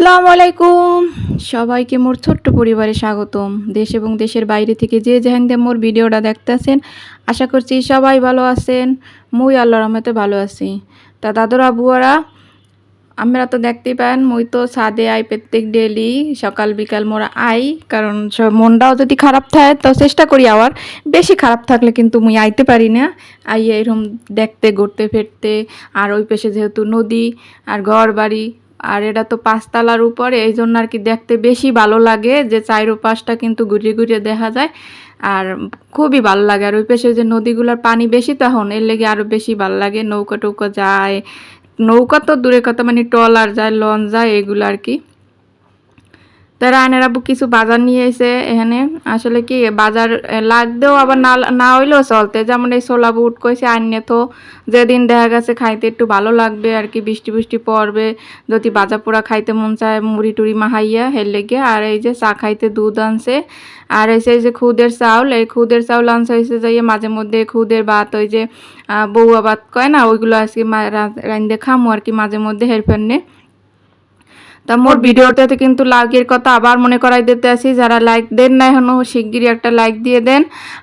আসসালামু আলাইকুম। সবাইকে মোর ছোট্ট পরিবারে স্বাগতম। দেশ এবং দেশের বাইরে থেকে যে যেখান দিয়ে মোর ভিডিওটা দেখতেছেন, আশা করছি সবাই ভালো আছেন। মুই আল্লাহ রহমতে ভালো আছি। তা দাদুরা বুয়ারা আমরা তো দেখতেই পান, মুই তো ছাদে আই প্রত্যেক ডেলি সকাল, বিকাল মোরা আই, কারণ মনটাও যদি খারাপ থাকে, তো চেষ্টা করি আবার বেশি খারাপ থাকলে কিন্তু মুই আইতে পারি না। আই এরকম দেখতে, ঘুরতে, ফিরতে, আর ওই পাশে যেহেতু নদী আর ঘর বাড়ি আর এটা তো পাঁচতলার উপরে, এই জন্য আর কি দেখতে বেশি ভালো লাগে যে চাইরো পাশটা কিন্তু ঘুরিয়ে ঘুরিয়ে দেখা যায়। আর খুবই ভালো লাগে। আর ওই পাশে যে নদীগুলোর পানি বেশি তখন, এর লেগে আরও বেশি ভালো লাগে। নৌকা টৌকা যায়, নৌকা তো দূরে কথা মানে ট্রলার যায়, লঞ্চ যায়, এগুলো আর কি। তারা আব্বু কিছু বাজার নিয়ে এসে এখানে, আসলে কি, বাজার লাগতেও আবার না না হইলেও চলতে। যেমন এই ছোলা বুট কইছে আনিয়ে তো যেদিন দেখা গেছে খাইতে একটু ভালো লাগবে, আর কি বৃষ্টি বৃষ্টি পড়বে, যদি বাজা পোড়া খাইতে মন চায়, মুড়ি টুড়ি মাহাইয়া হের লেগে, আর এই যে চা খাইতে দুধ আনছে, আর এসে যে খুদের চাউল, এই খুদের চাউল আনছে হয়েছে যাইয়ে মাঝে মধ্যে খুদের ভাত, ওই যে বউয়া ভাত কয় না, ওইগুলো আজকে রান্ধে খামো, আর কি মাঝে মধ্যে হেরফের নে। তা মোর ভিডিওটাতে কিন্তু লাইকের কথা আবার মনে করাই দিতে আসি, যারা লাইক দেন না এখনও, শিগগিরই একটা লাইক দিয়ে দেন।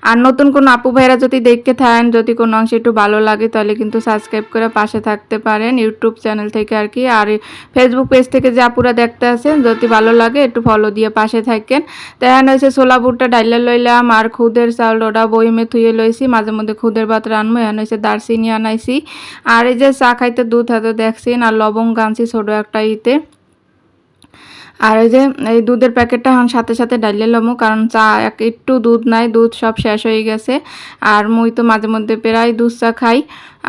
আর নতুন কোনো আপু ভাইরা যদি দেখতে থাকেন, যদি কোনো অংশ একটু ভালো লাগে, তাহলে কিন্তু সাবস্ক্রাইব করে পাশে থাকতে পারেন ইউটিউব চ্যানেল থেকে আর কি। আর ফেসবুক পেজ থেকে যে আপুরা দেখতে আসেন, যদি ভালো লাগে, একটু ফলো দিয়ে পাশে থাকেন। তো এখানে হচ্ছে ছোলা বুটটা ডাইলে লইলাম, আর খুদের চাউল ওটা বইমে থুয়ে লইছি, মাঝে মধ্যে খুদের ভাত রানবো এখানে হচ্ছে দারচিনি আনাইছি। আর এই যে চা খাইতে দুধ হাতে দেখছেন, আর লবঙ্গ আনছি ছোটো একটা ইতে। আর ওই যে এই দুধের প্যাকেটটা এখন সাথে সাথে ডাইলে লমো কারণ চা এক একটু দুধ নাই, দুধ সব শেষ হয়ে গেছে। আর মুই তো মাঝে মধ্যে প্রায় দুধ চা খাই।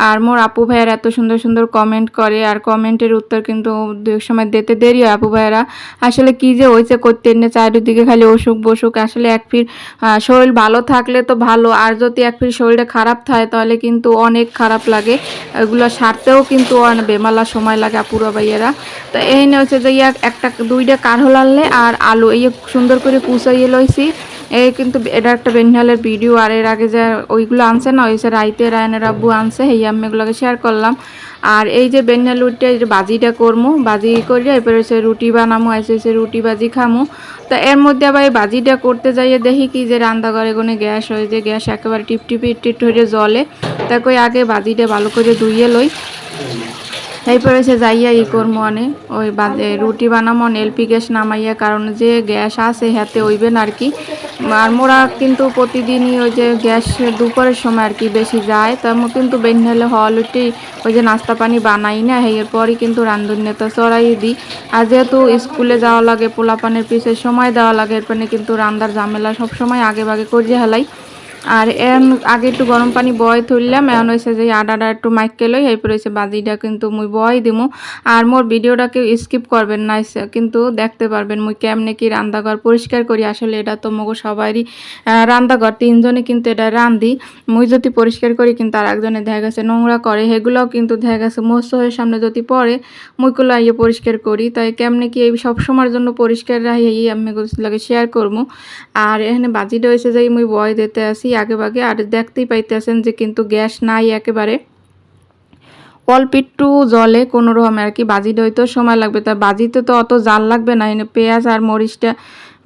আর মোর আপু ভাইয়ের এত সুন্দর সুন্দর কমেন্ট করে, আর কমেন্টের উত্তর কিন্তু এক সময় দিতে দেরি হয় আপু ভাইয়েরা। আসলে কি যে হয়েছে করতে এনে চারিদিকে খালি অসুখ বসুখ। আসলে এক ফির শরীর ভালো থাকলে তো ভালো, আর যদি এক ফির শরীরটা খারাপ থাকে তাহলে কিন্তু অনেক খারাপ লাগে। এগুলো সারতেও কিন্তু অনেক বেমালা সময় লাগে আপুরা ভাইয়েরা। তো এই নিয়ে হচ্ছে যে একটা, দুইটা কারহল আনলে আর আলু, এই সুন্দর করে কুচাইয়ে লইছি, এই কিন্তু এটা একটা বেনহালের ভিডিও, আর এর আগে যে ওইগুলো আনছে না, ওই যে রাইতে রায়নের আব্বু আনছে এই আমি এগুলোকে শেয়ার করলাম। আর এই যে বেনহাল উঠে এই যে বাজিটা করমু, বাজি করে এরপরে হচ্ছে রুটি বানামো এসে হচ্ছে রুটি বাজি খামু। তো এর মধ্যে আবার এই বাজিটা করতে যাইয়ে দেখি কি যে রান্না ঘরে কোনো গ্যাস হয়, যে গ্যাস একেবারে টিপটিপি টিপ হয়ে জলে তা কই আগে বাজিটা ভালো করে ধুইয়ে লই। এরপরে সে যাইয়া ই করব আনে ওই বাদে রুটি বানামো এলপি গ্যাস নামাইয়া, কারণ যে গ্যাস আছে হাতে ওইবেন আর কি। আর মোরা কিন্তু প্রতিদিনই ওই যে গ্যাস দুপুরের সময় আর কি বেশি যায়। তো আমি কিন্তু বেনহেলে হলটি ওই যে নাস্তা পানি বানাই না এর পরই কিন্তু রান্ধুনে চড়াই দিই। আর যেহেতু স্কুলে যাওয়া লাগে, পোলাপানের পিছে সময় দেওয়া লাগে এরপরে কিন্তু রান্দার ঝামেলা সব সময় আগে ভাগে করিয়ে হেলাই। আর এন আগে একটু গরম পানি বয় তুললাম এখন হয়েছে যে আডাটা একটু মাইকে লই, এরপর হয়েছে বাজিটা কিন্তু মুই বয় দিমু। আর মোর ভিডিওটাকে স্কিপ করবেন না কিন্তু দেখতে পারবেন মুই কেমনে কি রান্নাঘর পরিষ্কার করি। আসলে এটা তো মগো সবারই রান্নাঘর, তিনজনে কিন্তু এটা রান্ধি। মুই যদি পরিষ্কার করি কিন্তু আর একজনে দেখা গেছে নোংরা করে সেগুলোও কিন্তু দেখা গেছে মস্ত হয়ে সামনে যদি পড়ে মুইগুলো ইয়ে পরিষ্কার করি। তাই কেমনে কি এই সব সময়ের জন্য পরিষ্কার এই আমি লাগে শেয়ার করব আর এখানে বাজিটা হয়েছে যে মুই বয় দিতে আসি। আগে ভাগে আর দেখতেই পাইতেছেন যে কিন্তু গ্যাস নাই একেবারে। অল্প একটু জলে কোনো রকম আর কি বাজিটা হইতেও সময় লাগবে। তা বাজিতে তো অত জাল লাগবে না, এনে পেঁয়াজ আর মরিচটা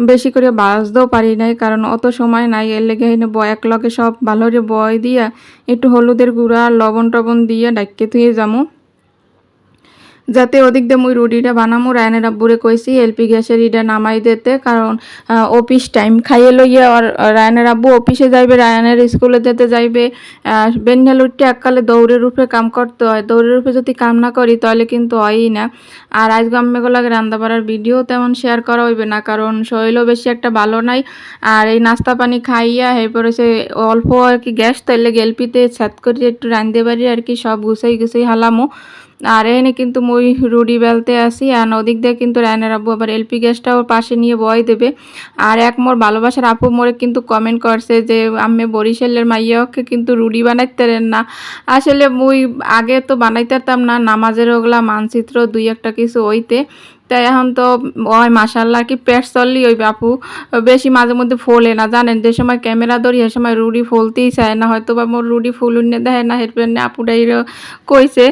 বেশি করে বাজতেও পারি নাই, কারণ অত সময় নাই। এর লেগে এনে বয় এক লগে সব ভালো বয় দিয়া একটু হলুদের গুঁড়া লবণ টবণ দিয়ে ডাক্কে থুয়ে যামু। যাতে ওদিক দিয়ে মুই রুটিটা বানামু, রায়নের আব্বুরে কইছি এলপি গ্যাসের ইটা নামাই দিতে, কারণ অফিস টাইম খাইয়ে লইয়া আর রায়নের আব্বু অফিসে যাইবে, রায়নের স্কুলে যেতে যাইবে বেন্ডাল উঠতে এককালে দৌড়ের উপরে কাম করতে হয়। দৌড়ের উপরে যদি কাম না করি, তাহলে কিন্তু হয়ই না। আর আজকে আম্মেগুলাকে রান্না বাড়ার ভিডিও তেমন শেয়ার করা হইবে না, কারণ শরীরও বেশি একটা ভালো নাই। আর এই নাস্তা পানি খাইয়া এরপরে সে অল্প আর কি গ্যাস, তাইলে গেলপিতে ছাদ করে একটু রান্ধতে পারি আর কি সব গুছাই গুছাই হালামো। আর এনে কিন্তু মই রুডি বেলতে আসি আর ওদিক দিয়ে কিন্তু রায়নার আব্বু আবার এলপি গ্যাসটাও পাশে নিয়ে বয় দেবে। আর এক মোর ভালোবাসার আপু মোরে কিন্তু কমেন্ট করছে যে আমি বরিশালের মাইয়াকে কিন্তু রুডি বানাইতেন না। আসলে মুই আগে তো বানাইতে পারতাম না, নামাজের ওগুলা মানচিত্র দুই একটা কিছু ওইতে তাই এখন তো, ওই মাসাল্লাহ কি পেট চললি ওই বাপু। বেশি মাঝে মধ্যে ফোলে না, জানেন? যে সময় ক্যামেরা ধরি, সে সময় রুডি ফুলতেই চায় না। হয়তো বা মোর রুডি ফুল উন্নে দেয় না হেরপেন আপুটাই কইছে।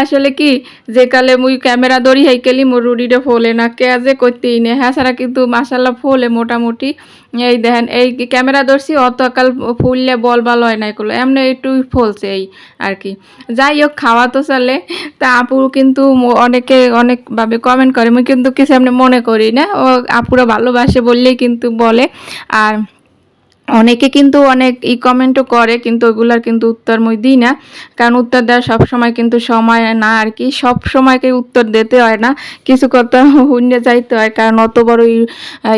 আসলে কি, যে কালে মুই ক্যামেরা ধরি হেইকেলি মোর রুডিটা ফোলে না। কে যে করতেই নে হ্যাঁ সারা কিন্তু মাসাল্লাহ ফোলে মোটামুটি। এই দেখেন, এই ক্যামেরা ধরছি, অত কাল ফুললে বল বাল হয় নাই করল এমনি একটু ফলছে এই আর কি। যাই হোক, খাওয়া তো চলে। তা আপু কিন্তু অনেকে অনেকভাবে কমেন্ট করে আমি কিন্তু কিছু এমনি মনে করি না? ও আপুরা ভালোবাসে বললেই কিন্তু বলে। আর অনেকে কিন্তু অনেক ই কমেন্টও করে, কিন্তু ওইগুলার কিন্তু উত্তর মই দিই না। কারণ উত্তর দেওয়ার সবসময় কিন্তু সময় না আর কি সব সময়কে উত্তর দিতে হয় না। কিছু কথা হুন্যে যাইতে হয়, কারণ অত বড়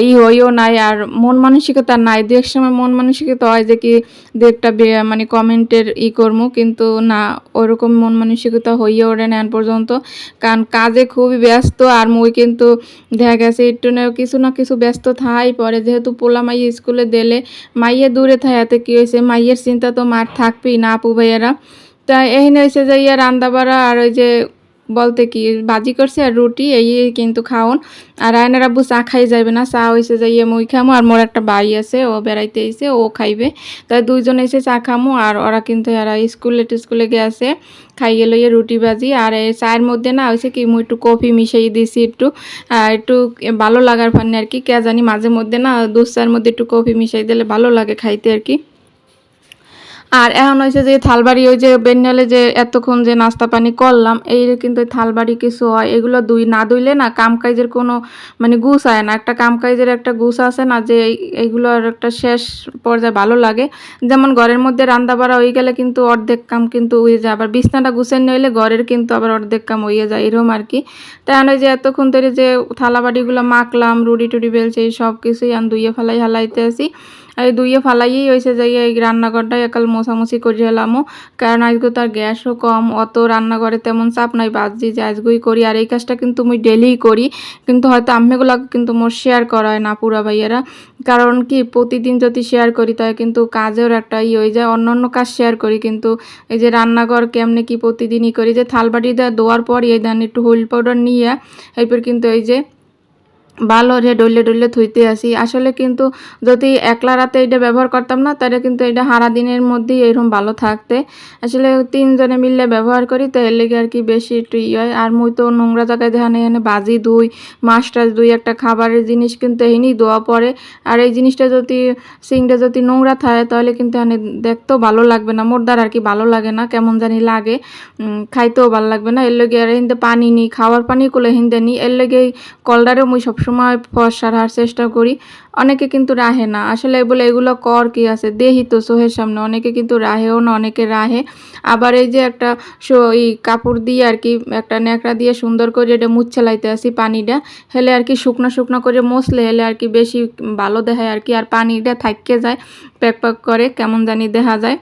ই হইও নাই আর মন মানসিকতা নাই। দু এক সময় মন মানসিকতা হয় যে কি, দু একটা মানে কমেন্টের ই করব কিন্তু না, ওরকম মন মানসিকতা হইয়ে ওঠে না পর্যন্ত। কারণ কাজে খুবই ব্যস্ত আর মুই কিন্তু দেখা গেছে একটু কিছু না কিছু ব্যস্ত থাই পরে। যেহেতু পোলামাই স্কুলে দিলে মাইয়ে দূরে থাকাতে কি হয়েছে? মাইয়ের চিন্তা তো মার থাকবেই না আপু ভাইয়ারা। তা এখানে হয়েছে যে ইয়া রান্দাবাড়া আর ওই যে বলতে কি, ভাজি করছে আর রুটি, এই কিন্তু খাওন। আর আয়নার আব্বু চা খাই যাবে না, চা হয়েছে যে ইয়ে মুই খামো, আর মোর একটা ভাই আছে, ও বেড়াইতে এসে ও খাইবে। তাই দুইজন এসে চা খামো, আর ওরা কিন্তু এরা স্কুলে টিস্কুলে গেছে, খাইয়ে লইয়ে রুটি ভাজি। আর চায়ের মধ্যে না হয়েছে কি, মুই একটু কফি মিশাই দিছি একটু একটু ভালো লাগার ফান্নে আর কি, কে জানি মাঝে মধ্যে না দুধ চায়ের মধ্যে একটু কফি মিশাই দিলে ভালো লাগে খাইতে আর কি। আর এখন হয়েছে যে থালবাড়ি, ওই যে বেন্যালে যে এতক্ষণ যে নাস্তা পানি করলাম, এই কিন্তু থালবাড়ি কিছু হয়, এগুলো দুই না দুইলে না কাম কাজের কোনো মানে গুছ হয় না। একটা কাম কাজের একটা গুছ আছে না যে এই- এইগুলোর একটা শেষ পর্যায়ে ভালো লাগে। যেমন ঘরের মধ্যে রান্না বাড়া হয়ে গেলে কিন্তু অর্ধেক কাম কিন্তু হয়ে যায়, আবার বিছনাটা গুছিয়ে নিলে ঘরের কিন্তু আবার অর্ধেক কাম হয়ে যায় এরকম আর কি। তাই আমি যে এতক্ষণ ধরে যে থালা বাড়িগুলো মাখলাম, রুটি টুটি বেলছে এই সব কিছুই আমি দুইয়ে ফেলাই হালাইতে আসি এই দুইয়ে ফালাইয়েই হয়েছে যে এই রান্নাঘরটাই একাল মোছামুছি করে হেলামো। কারণ আজকে তার গ্যাসও কম, অত রান্নাঘরে তেমন চাপ নাই বাজি যে আজগুই করি। আর এই কাজটা কিন্তু মুই ডেলিই করি, কিন্তু হয়তো আম্মেগুলো কিন্তু মোর শেয়ার করা হয় না পুরা ভাইয়েরা। কারণ কি, প্রতিদিন যদি শেয়ার করি তাই কিন্তু কাজের একটা ই হয়ে যায়, অন্য অন্য কাজ শেয়ার করি। কিন্তু এই যে রান্নাঘর কেমনে কি প্রতিদিনই করি, যে থালবাটি দেওয়া দোয়ার পর এই দেন একটু হুইল পাউডার নিয়ে, এরপর কিন্তু এই যে ভালো রে ডলে ডলে থুইতে আসি। আসলে কিন্তু যদি একলা রাতে এটা ব্যবহার করতাম না, তাহলে কিন্তু এটা সারা দিনের মধ্যেই এরকম ভালো থাকতে। আসলে তিনজনে মিললে ব্যবহার করি, তো এর লেগে আর কি বেশি একটু ই হয়। আর মুই তো নোংরা জায়গায় যেখানে এখানে বাজি দুই মাছ টাছ দুই একটা খাবারের জিনিস কিন্তু এখানেই দোয়া পড়ে। আর এই জিনিসটা যদি সিংটা যদি নোংরা থাকে, তাহলে কিন্তু এখানে দেখতেও ভালো লাগবে না। মোর দ্বারা আর কি ভালো লাগে না, কেমন জানি লাগে। খাইতেও ভালো লাগবে না। এর লেগে আর হিন্দে পানি নিই খাওয়ার পানি কোলে হিন্দে নিই এর লেগে কলডারে মুই সবসময় ফর্সা রাখার চেষ্টা করি। অনেকে কিন্তু রাহে না। আসলে বলে এগুলো কর কি আছে? দেহি তো সোহের সামনে। অনেকে কিন্তু রাহেও না, অনেকে রাহে। আবার এই যে একটা এই কাপড় দিয়ে আর কি একটা ন্যাকড়া দিয়ে সুন্দর করে এটা মুচ্ছে লাইতে আসি পানিটা, হেলে আর কি শুকনো শুকনো করে মসলে হেলে আর কি বেশি ভালো দেখায় আর কি। আর পানিটা থাইকে যায়, প্যাক প্যাক করে, কেমন জানি দেখা যায়।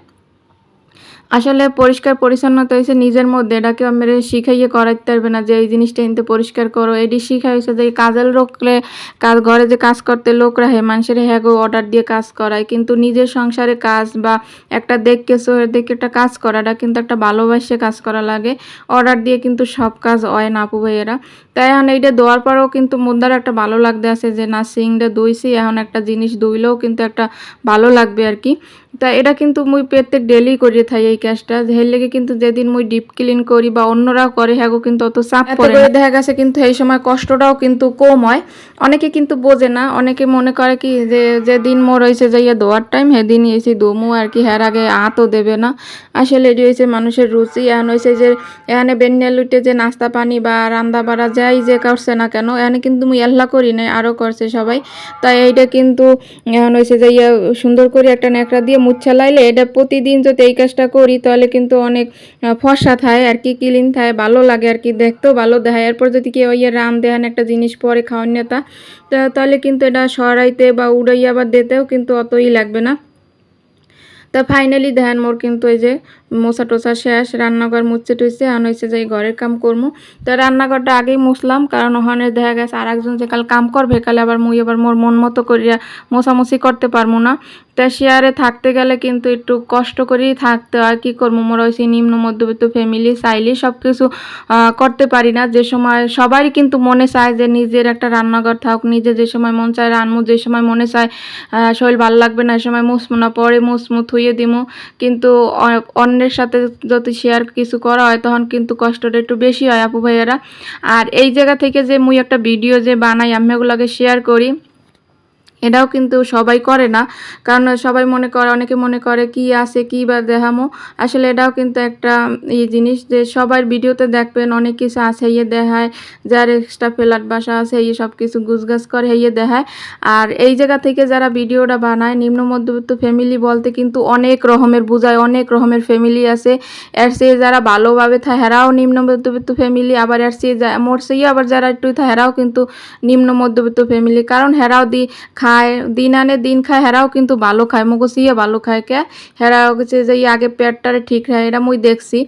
আসলে পরিষ্কার পরিচ্ছন্নতা হয়েছে নিজের মধ্যে। এটাকে আমরা শিখাইয়ে করাইতে পারবে না যে এই জিনিসটা কিন্তু পরিষ্কার করো। এটি শিখা হয়েছে যে কাজের লোকলে কাজ ঘরে যে কাজ করতে লোক রাখে মানুষের হ্যাগো অর্ডার দিয়ে কাজ করায়। কিন্তু নিজের সংসারে কাজ বা একটা দেখকে সোহের দেখে একটা কাজ করাটা কিন্তু একটা ভালোবাসে কাজ করা লাগে। অর্ডার দিয়ে কিন্তু সব কাজ হয় না আপু ভাইয়েরা। তাই এখন এইটা দেওয়ার পরেও কিন্তু মুদ্রার একটা ভালো লাগতে আছে যে না, সিংটা দইছি এখন একটা জিনিস দইলেও কিন্তু একটা ভালো লাগবে আর কি। তা এটা কিন্তু মুই প্রত্যেক ডেলি করে থাই এই কাজটা। হের লেগে কিন্তু যেদিন মুই ডিপ ক্লিন করি বা অন্যরাও করে হ্যাগো কিন্তু অত চাপ পড়ে করে দেখা গেছে কিন্তু এই সময় কষ্টটাও কিন্তু কম হয়। অনেকে কিন্তু বোঝে না অনেকে মনে করে কি যে যেদিন মোর হয়েছে যাইয়া দোয়ার টাইম সেদিন এসে দমু আর কি হের আগে আতও দেবে না। আসলে এটি হয়েছে মানুষের রুচি এখন হয়েছে যে এখানে বেন্যাল উঠে যে নাস্তা পানি বা রান্না বাড়া যাই যে করছে না কেন এখানে কিন্তু মুই এল্লা করি নাই আরও করছে সবাই। তাই এইটা কিন্তু এখন হয়েছে যে ইয়া সুন্দর করে একটা ন্যাকড়া দিয়ে মুচ্ছা লাইলে এটা প্রতিদিন যদি এই কাজটা করি, তাহলে কিন্তু অনেক ফসা থায়, আর কি ক্লিন থায়, ভালো লাগে, আর কি দেখতেও ভালো দেখায়। এরপর যদি কেউ ইয়ে রাম দেহান একটা জিনিস পরে খাওয়ার নেতা তাহলে কিন্তু এটা সরাইতে বা উড়াইয়া বা দিতেও কিন্তু অতই লাগবে না। তা ফাইনালি দেহান মোর কিন্তু এই যে মোছা টোছা শেষ, রান্নাঘর মুছে টুছে এখন হয়েছে যে ঘরের কাম করব তো রান্নাঘরটা আগেই মুছলাম, কারণ ওখানে দেখা গেছে আর একজন যে কাল কাম করবে, কালে আবার মুই আবার মোর মন মতো করিয়া মোছামুছি করতে পারব না। তা শেয়ারে থাকতে গেলে কিন্তু একটু কষ্ট করেই থাকতে হয়, কী করব মোর হয়েছে নিম্ন, মধ্যবিত্ত ফ্যামিলি চাইলে সব কিছু করতে পারি না। যে সময় সবারই কিন্তু মনে চায় যে নিজের একটা রান্নাঘর থাক, নিজে যে সময় মন চায় রান্নু যে সময় মনে চায় শরীর ভালো লাগবে না সময় মুসমু না, পরে মুসমু থুয়ে দিমু। কিন্তু অ- অন্যের সাথে যদি শেয়ার কিছু করা হয়, তখন কিন্তু কষ্টটা একটু বেশি হয়, আপু ভাইয়েরা। আর এই জায়গা থেকে যে মুই একটা ভিডিও যে বানাই, আমি ওগুলোকে শেয়ার করি। এটাও কিন্তু সবাই করে না। কারণ সবাই মনে করে, অনেকে মনে করে কি আছে, কি বা দেখামো। আসলে এটাও কিন্তু একটা এই জিনিস যে সবার ভিডিওতে দেখবেন, অনেক কিছু আছে ইয়ে দেখায়। যার এক্সট্রা ফ্ল্যাট বাসা আছে ইয়ে সব কিছু গুছগাছ করে ইয়ে দেখায়। আর এই জায়গা থেকে যারা ভিডিওটা বানায়, নিম্ন মধ্যবিত্ত ফ্যামিলি বলতে কিন্তু অনেক রকমের বোঝায়, অনেক রকমের ফ্যামিলি আছে। এর চেয়ে যারা ভালোভাবে থাকে হেরাও নিম্ন মধ্যবিত্ত ফ্যামিলি আবার এর যা- মোর চেয়ে আবার যারা একটু থাকে হেরাও কিন্তু নিম্ন মধ্যবিত্ত ফ্যামিলি কারণ হেরাও দি খায়, দিন আনে দিন খায়, হেরাও কিন্তু ভালো খায় মগো সিয়ে ভালো খায় কে? হেরাও হচ্ছে যে আগে পেটটারে ঠিক রায় এটা মুই দেখছি।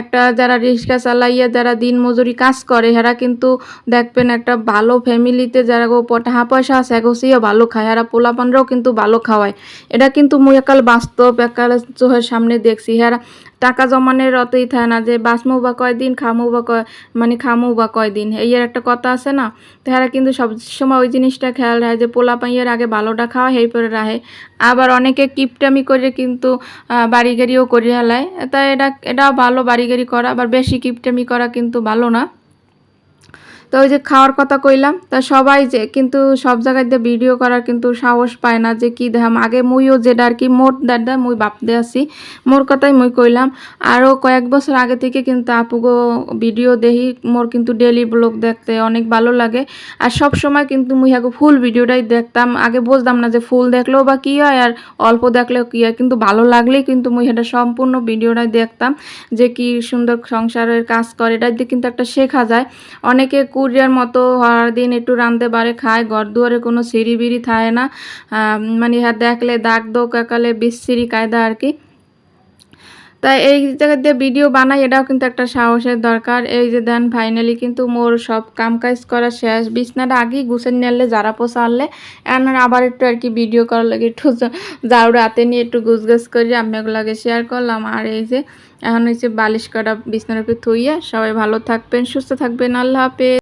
একটা যারা রিক্সা চালাইয়া যারা দিন মজুরি কাজ করে, হেরা কিন্তু দেখবেন একটা ভালো ফ্যামিলিতে যারা গো টাকা পয়সা আছে এগো সিও ভালো খায়, হেরা পোলাপানরাও কিন্তু ভালো খাওয়ায়। এটা কিন্তু মুই একাল বাস্তব, একাল চোখের সামনে দেখছি। হেরা টাকা জমানের অতই থাকে না যে বাঁচমু বা কয়দিন, খামু বা কয় মানে খামু বা কয়দিন। এই এর একটা কথা আছে না? তাহারা কিন্তু সব সময় ওই জিনিসটা খেয়াল রাখে যে পোলা পাইয়ের আগে ভালোটা খাওয়া, হেই পরে রাখে। আবার অনেকে কিপটামি করে কিন্তু বাড়ি গাড়িও করে হেলায় তাই এটা এটাও ভালো বাড়ি গাড়ি করা, আবার বেশি কিপটামি করা কিন্তু ভালো না। তো ওই যে খাওয়ার কথা কইলাম, তা সবাই যে, কিন্তু সব জায়গায় দিয়ে ভিডিও করার কিন্তু সাহস পায় না যে কি দেখাম। আগে মুইও যেটা আর কি মোট দাদা, মুই বাপতে আছি, মোর কথাই মুই কইলাম। আরও কয়েক বছর আগে থেকে কিন্তু আপুগো ভিডিও দেখি, মোর কিন্তু ডেলি ব্লগ দেখতে অনেক ভালো লাগে। আর সব সময় কিন্তু মুই আগে ফুল ভিডিওটাই দেখতাম। আগে বুঝতাম না যে ফুল দেখলেও বা কী হয়, আর অল্প দেখলেও কী হয়। কিন্তু ভালো লাগলেই কিন্তু মুই এটা সম্পূর্ণ ভিডিওটাই দেখতাম, যে কি সুন্দর সংসারের কাজ করে, এটা দিয়ে কিন্তু একটা শেখা যায়। অনেকে কুরিয়ার মতো হওয়ার দিন একটু রাঁধতে পারে, খায়। ঘর দুয়ারে কোনো সিঁড়ি বিড়ি থাকে না মানে হ্যাঁ দেখলে দাগ দো কাকালে বিশ্রী কায়দা আর কি। তাই এই জায়গা দিয়ে ভিডিও বানাই, এটাও কিন্তু একটা সাহসের দরকার। এই যে দেন ফাইনালি কিন্তু মোর সব কাম কাজ করা শেষ। বিছনাটা আগেই গুছেন নিলে যারা পোষা আনলে এখন আবার একটু আর কি ভিডিও করার লাগে, একটু ঝাড়ু হাতে নিয়ে একটু গুছগাছ করি, আমি এগুলোকে শেয়ার করলাম। আর এই যে, এখন হচ্ছে বালিশ করা বিছনার উপরে থইয়া, সবাই ভালো থাকবেন, সুস্থ থাকবেন, আল্লাহ হাফেজ।